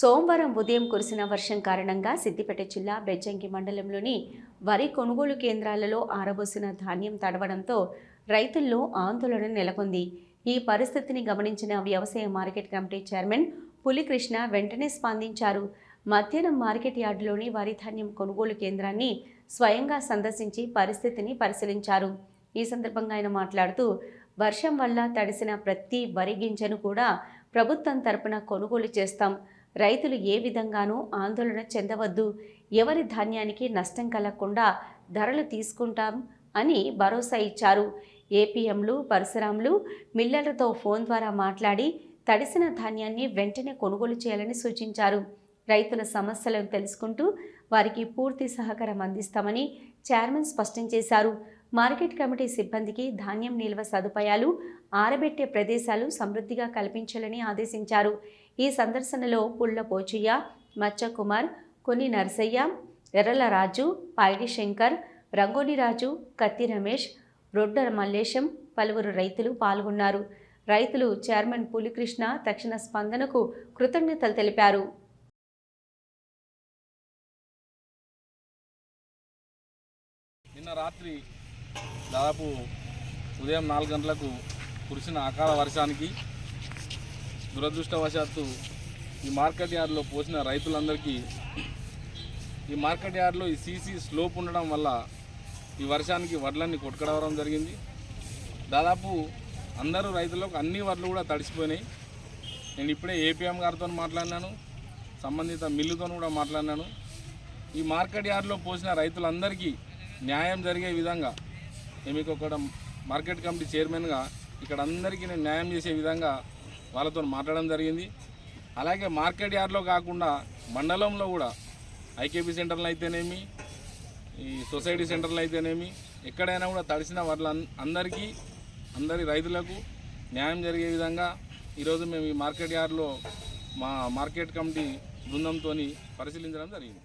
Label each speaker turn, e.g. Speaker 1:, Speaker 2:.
Speaker 1: సోమవారం ఉదయం కురిసిన వర్షం కారణంగా సిద్దిపేట జిల్లా బెజ్జంకి మండలంలోని వరి కొనుగోలు కేంద్రాలలో ఆరబోసిన ధాన్యం తడవడంతో రైతుల్లో ఆందోళన నెలకొంది. ఈ పరిస్థితిని గమనించిన వ్యవసాయ మార్కెట్ కమిటీ చైర్మన్ పులికృష్ణ వెంటనే స్పందించారు. మధ్యాహ్నం మార్కెట్ యార్డులోని వరి ధాన్యం కొనుగోలు కేంద్రాన్ని స్వయంగా సందర్శించి పరిస్థితిని పరిశీలించారు. ఈ సందర్భంగా ఆయన మాట్లాడుతూ వర్షం వల్ల తడిసిన ప్రతి వరి గింజను కూడా ప్రభుత్వం తరపున కొనుగోలు చేస్తాం. రైతులు ఏ విధంగానూ ఆందోళన చెందవద్దు. ఎవరి ధాన్యానికి నష్టం కలగకుండా ధరలు తీసుకుంటాం అని భరోసా ఇచ్చారు. ఏపీఎంలు పరశురాములు మిల్లర్లతో ఫోన్ ద్వారా మాట్లాడి తడిసిన ధాన్యాన్ని వెంటనే కొనుగోలు చేయాలని సూచించారు. రైతుల సమస్యలను తెలుసుకుంటూ వారికి పూర్తి సహకారం అందిస్తామని చైర్మన్ స్పష్టం చేశారు. మార్కెట్ కమిటీ సిబ్బందికి ధాన్యం నిల్వ సదుపాయాలు ఆరబెట్టే ప్రదేశాలు సమృద్ధిగా కల్పించాలని ఆదేశించారు. ఈ సందర్శనలో పుల్ల పోచయ్య మచ్చ కుమార్ కొన్ని నరసయ్య ఎర్రల రాజు పాయిడి శంకర్ రంగోని రాజు కత్తి రమేష్ రొడ్డ మల్లేశం పలువురు రైతులు పాల్గొన్నారు. రైతులు చైర్మన్ పులికృష్ణ తక్షణ స్పందనకు కృతజ్ఞతలు తెలిపారు.
Speaker 2: నిన్న రాత్రి దాదాపు ఉదయం నాలుగు గంటలకు కురిసిన అకాల వర్షానికి దురదృష్టవశాత్తు ఈ మార్కెట్ యార్డ్లో పోసిన రైతులందరికీ ఈ మార్కెట్ యార్డ్లో ఈ సీసీ స్లోప్ ఉండడం వల్ల ఈ వర్షానికి వడ్లన్నీ కొట్టుకడవడం జరిగింది. దాదాపు అందరూ రైతులకు అన్ని వడ్లు కూడా తడిసిపోయినాయి. నేను ఇప్పుడే ఏపీఎం గారితో మాట్లాడినాను సంబంధిత మిల్లుతో కూడా మాట్లాడినాను. ఈ మార్కెట్ యార్డ్లో పోసిన రైతులందరికీ న్యాయం జరిగే విధంగా మీకు ఒక మార్కెట్ కమిటీ చైర్మన్గా ఇక్కడ అందరికీ నేను న్యాయం చేసే విధంగా వాళ్ళతో మాట్లాడడం జరిగింది. అలాగే మార్కెట్ యార్డ్లో కాకుండా మండలంలో కూడా ఐకేపీ సెంటర్లు అయితేనేమి ఈ సొసైటీ సెంటర్లు అయితేనేమి ఎక్కడైనా కూడా తడిసిన వాళ్ళ అందరికీ అందరి రైతులకు న్యాయం జరిగే విధంగా ఈరోజు మేము ఈ మార్కెట్ యార్డ్లో మా మార్కెట్ కమిటీ బృందంతో పరిశీలించడం జరిగింది.